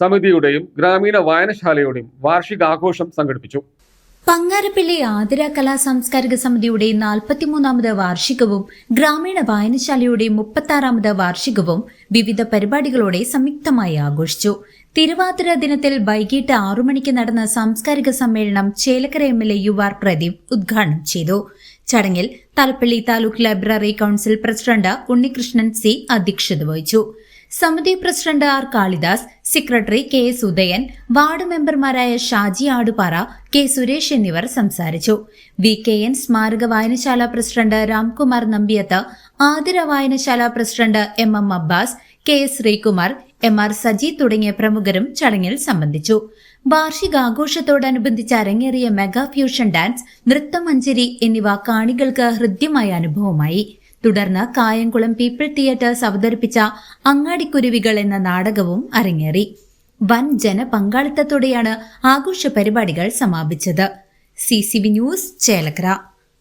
സമിതിയുടെയും ഗ്രാമീണ വായനശാലയുടെയും വാർഷികാഘോഷം സംഘടിപ്പിച്ചു. പങ്ങാരപ്പിള്ളി ആതിര കലാ സാംസ്കാരിക സമിതിയുടെ നാൽപ്പത്തിമൂന്നാമത് വാർഷികവും ഗ്രാമീണ വായനശാലയുടെ മുപ്പത്താറാമത് വാർഷികവും വിവിധ പരിപാടികളോടെ സംയുക്തമായി ആഘോഷിച്ചു. തിരുവാതിര ദിനത്തിൽ വൈകിട്ട് ആറു മണിക്ക് നടന്ന സാംസ്കാരിക സമ്മേളനം Chelakkara M L A U R Pradeep ഉദ്ഘാടനം ചെയ്തു. ചടങ്ങിൽ Thalappilly taluk library council president Unnikrishnan C അധ്യക്ഷത വഹിച്ചു. സമിതി president R Kalidas secretary K S Udayan ward മെമ്പർമാരായ ഷാജി ആടുപാറ കെ സുരേഷ് എന്നിവർ സംസാരിച്ചു. വി കെ എൻ സ്മാരക വായനശാല പ്രസിഡന്റ് രാംകുമാർ നമ്പിയത്ത് ആതിര വായനശാല president M M Abbas K S Sreekumar M R Saji തുടങ്ങിയ പ്രമുഖരും ചടങ്ങിൽ സംബന്ധിച്ചു. വാർഷികാഘോഷത്തോടനുബന്ധിച്ച് അരങ്ങേറിയ മെഗാ ഫ്യൂഷൻ ഡാൻസ് നൃത്തമഞ്ജരി എന്നിവ കാണികൾക്ക് ഹൃദ്യമായ അനുഭവമായി. തുടർന്ന് കായംകുളം പീപ്പിൾ തിയേറ്റേഴ്സ് അവതരിപ്പിച്ച അങ്ങാടിക്കുരുവികൾ എന്ന നാടകവും അരങ്ങേറി. വൻ ജനപങ്കാളിത്തത്തോടെയാണ് ആഘോഷ പരിപാടികൾ സമാപിച്ചത്. C news Chelakkara.